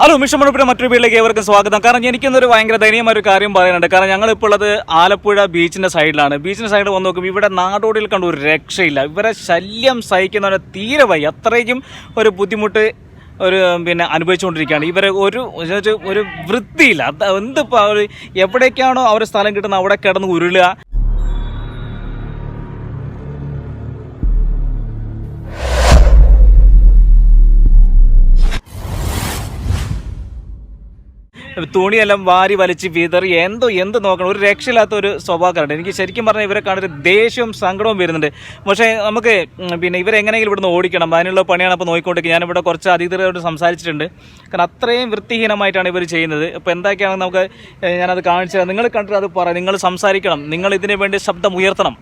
Hello mission മിഷമണപ്പിന്റെ മറ്റൊരു വീട്ടിലേക്ക് ഏവർക്കും സ്വാഗതം. കാരണം എനിക്കൊന്നൊരു ഭയങ്കര ദയനീയമായ ഒരു കാര്യം പറയാനുണ്ട്. കാരണം ഞങ്ങൾ ഇപ്പോൾ ഉള്ളത് ആലപ്പുഴ ബീച്ചിന്റെ സൈഡിലാണ്. ബീച്ചിന്റെ സൈഡിൽ വന്ന് നോക്കുമ്പോൾ ഇവിടെ നാടോടിയിൽ കണ്ട ഒരു രക്ഷയില്ല. ഇവരെ ശല്യം സഹിക്കുന്നവരെ തീരെ വയ്യ. അത്രയ്ക്കും ഒരു ബുദ്ധിമുട്ട് ഒരു പിന്നെ അനുഭവിച്ചുകൊണ്ടിരിക്കുകയാണ്. ഇവരെ ഒരു ഒരു വൃത്തിയില്ല. എന്ത് എവിടേക്കാണോ അവർ സ്ഥലം കിട്ടുന്നത് അവിടെ കിടന്ന് ഉരുളുക. തുണിയെല്ലാം വാരി വലിച്ച് വിതറി എന്തോ എന്ത് നോക്കണം ഒരു രക്ഷയില്ലാത്ത ഒരു സ്വഭാവക്കാരുണ്ട്. എനിക്ക് ശരിക്കും പറഞ്ഞാൽ ഇവരെ കാണൊരു ദേഷ്യവും സങ്കടവും വരുന്നുണ്ട്. പക്ഷേ നമുക്ക് പിന്നെ ഇവരെങ്ങനെയെങ്കിലും ഇവിടുന്ന് ഓടിക്കണം. അതിനുള്ള പണിയാണ് അപ്പോൾ നോക്കിക്കൊണ്ടിരിക്കുക ഞാനിവിടെ കുറച്ച് അതിഥികളോട് സംസാരിച്ചിട്ടുണ്ട്. കാരണം അത്രയും വൃത്തിഹീനമായിട്ടാണ് ഇവർ ചെയ്യുന്നത്. അപ്പോൾ എന്തൊക്കെയാണെന്ന് നമുക്ക് ഞാനത് കാണിച്ചു തരാം. നിങ്ങൾ കണ്ടിട്ട് അത് പറയാം നിങ്ങൾ സംസാരിക്കണം. നിങ്ങൾ ഇതിനു വേണ്ടി ശബ്ദം ഉയർത്തണം.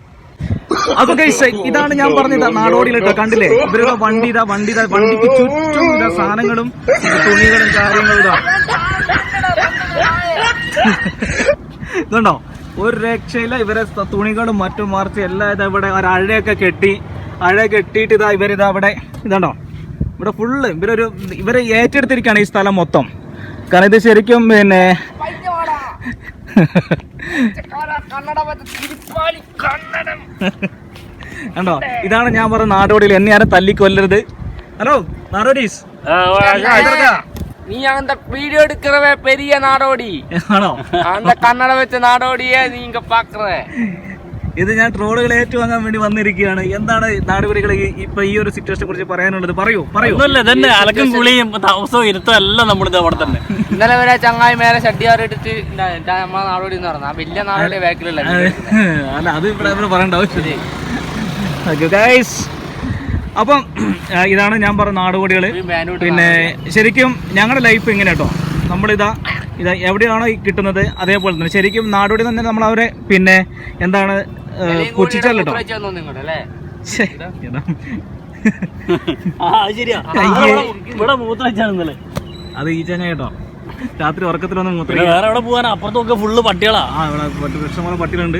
അപ്പൊ കഴിച്ച ഇതാണ് ഞാൻ പറഞ്ഞത്. നാടോടിയിൽ കേട്ടോ കണ്ടില്ലേ? ഇവരുടെ വണ്ടി ഇതാ വണ്ടി ഇതാ വണ്ടിക്ക് ചുറ്റും സാധനങ്ങളും തുണികളും കാര്യങ്ങളും ഇതാ. ഇതുണ്ടോ? ഒരു രക്ഷയില്ല. ഇവരെ തുണികളും മറ്റും മറിച്ച് എല്ലാം ഇതാ ഇവിടെ ഒരു അഴയൊക്കെ കെട്ടി അഴ കെട്ടിയിട്ട് ഇതാ ഇവരിതാ ഇവിടെ ഇതുണ്ടോ? ഇവിടെ ഫുള്ള് ഇവരൊരു ഇവരെ ഏറ്റെടുത്തിരിക്കുകയാണ് ഈ സ്ഥലം മൊത്തം. കാരണം ഇത് ശരിക്കും പിന്നെ കണ്ടോ? ഇതാണ് ഞാൻ പറഞ്ഞ നാടോടിയിൽ എന്നെ ആരെ തല്ലിക്കൊല്ലരുത്. ഹലോ നാടോടീസ്. நீ அந்த வீடியோ எடுக்கிறவ பெரிய நாடோடி ആണോ அந்த கன்னட வச்ச நாடோடியே நீங்க பாக்குற ഇത് ഞാൻ ട്രോളുകൾ ഏറ്റുവാങ്ങാൻ വേണ്ടി വന്നിരിക്കുകയാണ് എന്താണ് നാടുപടികളെ ഇപ്പൊ ഈ ഒരു സിറ്റുവേഷനെ കുറിച്ച് പറയാനുള്ളത് പറയൂ പറയൂ ഒന്നുമില്ല തന്നെ അലക്കും കുളിയും താമസവും ഇരുത്തും എല്ലാം നമ്മുടെ അവിടെ തന്നെ ഇന്നലെ വരെ ചങ്ങായി മേലെ ഷഡ്ഡിയാർ ഇട്ടിട്ട് ഇണ്ട- ഇണ്ട നമ്മളെ നാടോടി എന്ന് പറഞ്ഞ ആ വലിയ നാടോടി ബാക്കിലുള്ള അല്ല അത് ഇവിടെ ഇവിടെ പറയേണ്ട ആവശ്യമില്ല ഓക്കെ ഗൈസ് അപ്പം ഇതാണ് ഞാൻ പറഞ്ഞ നാടുകോടികൾ പിന്നെ ശരിക്കും ഞങ്ങളുടെ ലൈഫ് ഇങ്ങനെ കേട്ടോ നമ്മളിതാ ഇതാ എവിടെയാണോ കിട്ടുന്നത് അതേപോലെ തന്നെ. ശരിക്കും നാടോടി തന്നെ നമ്മൾ അവരെ പിന്നെ എന്താണ് പുച്ഛിച്ചല്ലോ കേട്ടോ അത് ഈ ചങ്ങ കേട്ടോ. രാത്രി ഉറക്കത്തിലൊന്നും മൂത്ര വേറെ എവിടെ അപ്പുറത്തൊക്കെ ഫുള്ള് പട്ടികളാ. ഇവിടെ പട്ടി ഇഷ്ടംപോലെ പട്ടികളുണ്ട്.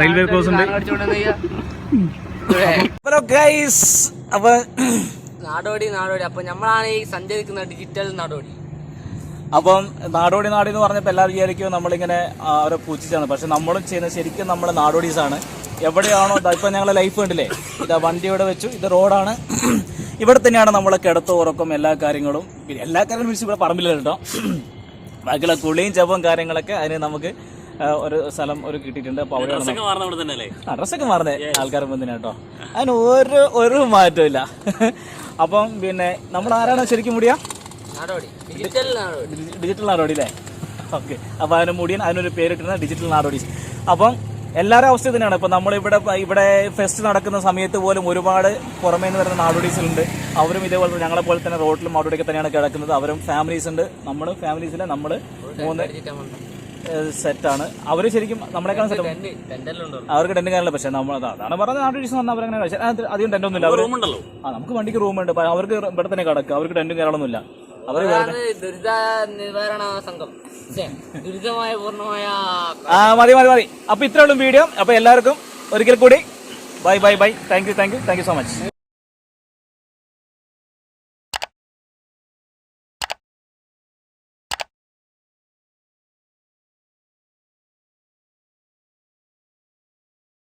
റെയിൽവേ ക്രോസ് ഉണ്ട്. അപ്പൊ നാടോടി നാടോടി. അപ്പൊ നമ്മളാണ് ഈ സഞ്ചരിക്കുന്ന ഡിജിറ്റൽ നാടോടി. അപ്പം നാടോടി നാടി എന്ന് പറഞ്ഞപ്പോൾ എല്ലാവരും വിചാരിക്കും നമ്മളിങ്ങനെ അവരെ പൂച്ചിച്ചാണ് പക്ഷെ നമ്മളും ചെയ്യുന്നത് ശരിക്കും നമ്മൾ നാടോടീസാണ്. എവിടെയാണോ ഇപ്പം ഞങ്ങളെ ലൈഫ് കണ്ടില്ലേ ഇതാ വണ്ടി ഇവിടെ വെച്ചു ഇത് റോഡാണ്. ഇവിടെ തന്നെയാണ് നമ്മളെ കിടത്തും ഉറക്കം എല്ലാ കാര്യങ്ങളും. പിന്നെ എല്ലാ കാര്യങ്ങളും വിളിച്ച് ഇവിടെ പറമ്പില്ല കേട്ടോ? ബാക്കിയുള്ള കുളിയും ചെപ്പും കാര്യങ്ങളൊക്കെ അതിന് നമുക്ക് ഒരു സ്ഥലം ഒരു കിട്ടിയിട്ടുണ്ട്. അപ്പോൾ അവിടെ തന്നെ അല്ലേ ഡ്രസ്സൊക്കെ മാറുന്നേ. ആൾക്കാർ മുന്നിന് കേട്ടോ. അതിന് ഒരു ഒരു മാറ്റമില്ല അപ്പം പിന്നെ നമ്മൾ ആരാണ് ശരിക്കും മുടിയാ? ഡിജിറ്റൽ നാടോടി അല്ലേ? ഓക്കെ. അപ്പോൾ അതിന് മുടിയൻ അതിനൊരു പേരിട്ടിരുന്ന ഡിജിറ്റൽ നാടോടി. അപ്പം എല്ലാവരും അവസ്ഥ തന്നെയാണ്. ഇപ്പം നമ്മളിവിടെ ഇവിടെ ഫെസ്റ്റ് നടക്കുന്ന സമയത്ത് പോലും ഒരുപാട് പുറമേ നിന്ന് വരുന്ന നാടോടീസിലുണ്ട് അവരും ഇതേപോലെ തന്നെ ഞങ്ങളെ പോലെ തന്നെ റോഡിലും നാടോടിയൊക്കെ തന്നെയാണ് കിടക്കുന്നത്. അവരും ഫാമിലീസ് ഉണ്ട്. നമ്മൾ ഫാമിലീസിലെ നമ്മൾ മൂന്ന് സെറ്റാണ്. അവർ ശരിക്കും നമ്മളെക്കാളും സെറ്റ് അവർക്ക് ടെന്റ് കാര്യമില്ല പക്ഷേ നമ്മൾ അതാണ് പറഞ്ഞത്. നാട്ടിൽ വന്നാൽ അവരങ്ങനെ പക്ഷേ അധികം ടെന്റ് ഒന്നുമില്ല. റൂമുണ്ടല്ലോ. ആ നമുക്ക് വണ്ടിക്ക് റൂം ഉണ്ട് അവർക്ക് ഇവിടെ തന്നെ കിടക്കുക. അവർക്ക് ടെന്റും കാര്യങ്ങളൊന്നുമില്ല. അവർ അതാണ് ദുരിത നിവാരണ സംഘം. ഛെ, ദുരിതമായ പൂർണമായ ആ മതി മതി മതി. അപ്പൊ ഇത്രേ ഉള്ളൂ വീഡിയോ. അപ്പൊ എല്ലാവർക്കും ഒരിക്കൽ കൂടി bye bye bye. Thank you thank you thank you so much